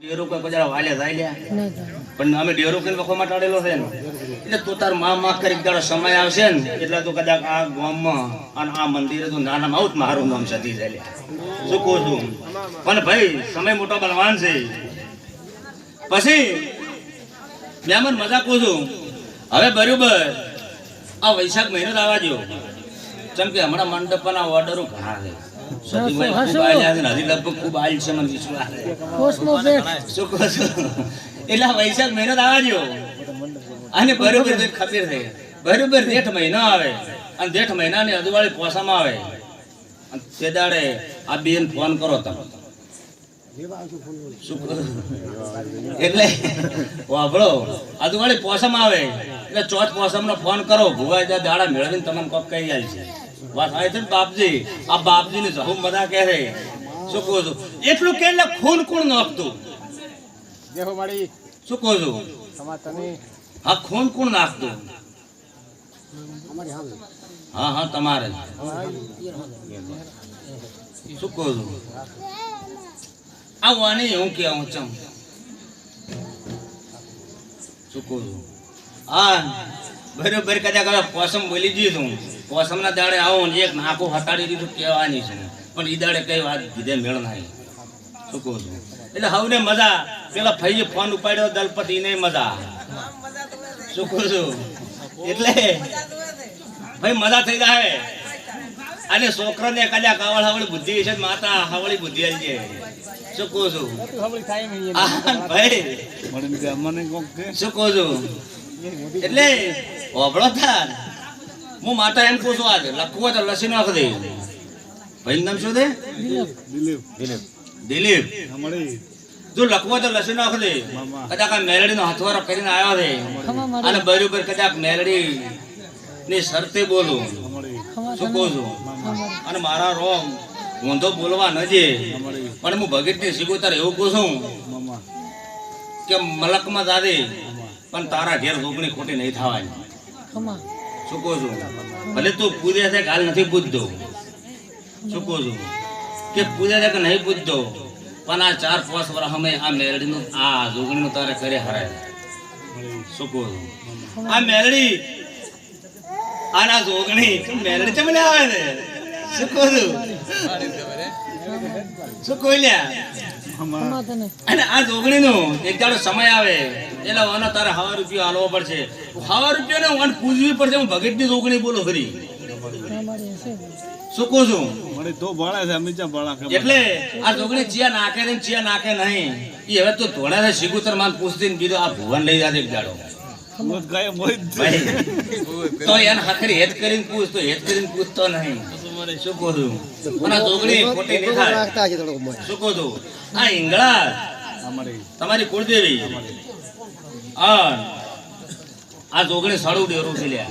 ડેરો કોઈ કદાચ વાલે જાય લ્યા. નહીં થાય. પણ અમે ડેરો કરીને વખો માટાડેલો છે ને. એટલે તું તારમાં માં કરી તારો સમય આવશે ને એટલે તો કદાચ આ ગામમાં અને આ મંદિરે તું નાના આવું મારું નામ સતી જાય શું કહું છું? પણ ભાઈ સમય મોટો બલવાન છે. પછી મેમન મજા કહું છું. હવે બરોબર આ વૈશાખ મહિનો આવવા દો જેમ કે હમણાં મંડપના ઓર્ડરો ઘણા છે. એટલે આ વૈશાખ મહિનો જ આવવા દ્યો. અને બરોબર જેઠ ખબર છે. બરોબર જેઠ મહિનો આવે અને જેઠ મહિનાની અજવાળી પોસામાં આવે. અને તે દાડે આ બેન ફોન કરો તમે. એટલે વાપરો અજવાળી પોસમ આવે. એટલે ચોથ પોસમ નો ફોન કરો. ભુવા જ્યાં દાડા મેળવીને તમને કોક કહી જાય છે. વાત છે બાપજી? આ બાપજી ને જહુ મજા કહે છે. શું કહો છો? એટલું કે ખૂન કોણ નાખતું દેહો મારી શું કહો છો? હા ખૂન કોણ નાખતું હા હા તમારે. શું કહો છો? આ વાની હું કે હું ચમ શું કહું છું? હા બરોબર કદાચ હવે પોસમ બોલી દીધું પોસમ ના દાડે આવું ને એક નાખું હટાડી દીધું કહેવાની છે. પણ એ દાડે કઈ વાત કીધે મેળ નહીં. શું કહું છું? એટલે હવે મજા. પેલા ભાઈએ ફોન ઉપાડ્યો દલપતિ ને મજા. શું કહું છું? એટલે ભાઈ મજા થઈ જાય. અને છોકરાને કદાચ આવડ હવળી બુદ્ધિ છે માતા હવળી બુદ્ધિ આવી છે શું કહું છું? ભાઈ. મને શું કહું છું? એટલે હોભળો થાર હું માતા એમ પૂછું આજે લખવું તો લસી નાખ દે. ભાઈ નામ શું દે દિલીપ. દિલીપ. અમારી જો લખવો તો લસી નાખ દે. કદાચ આ મેલડીનો હથવારો કરીને આવ્યો છે અને બરોબર કદાચ મેલડી ની શરતે બોલું. શું કહું છું? અને મારા રોમ ઊંધો બોલવા ન જે પણ હું ભગતની શીખોતર એવું કહું છું કે મલકમાં જાદે પણ તારા ઘેર રોકણી ખોટી નહીં થવાની. શું કહું છું? ભલે તું પૂજા છે હાલ નથી પૂજતો. શું કહું છું? કે પૂજા છે કે નહીં પૂજતો? પણ આ ચાર પાંચ વર્ષ અમે આ મેલડીનું આ જોગણીનું તારે કરે હરાય. શું કહું છું? આ મેલડી આના જોગણી મેલડી તમને આવે છે? શું કહું છું? શું લ્યા અને આ જોગણીનું એક દાડો સમય આવે એટલે આનો તારે હવા રૂપિયો હાલવો પડશે. હવા રૂપિયો ને વન પૂજવી પડશે હું ભગતની જોગણી બોલો ખરી શું કહું છું? મને તો ભાડા છે અમે ત્યાં ભાડા એટલે આ જોગણી ચિયા નાખે ને ચિયા નાખે નહીં. એ હવે તો ધોળા ને શિગુતર માન પૂછતી ને બીજો આ ભુવન લઈ જાજે એક દાડો તો એને હખરી હેત કરીને પૂછ તો હેત કરીને પૂછતો નહીં. શું કહું છું અને જોગણી ખોટી નહીં થાય શું કહું છું આ ઈંગળા તમારી કુળદેવી. આ જોગણી સાડું ડેરું છે લ્યા.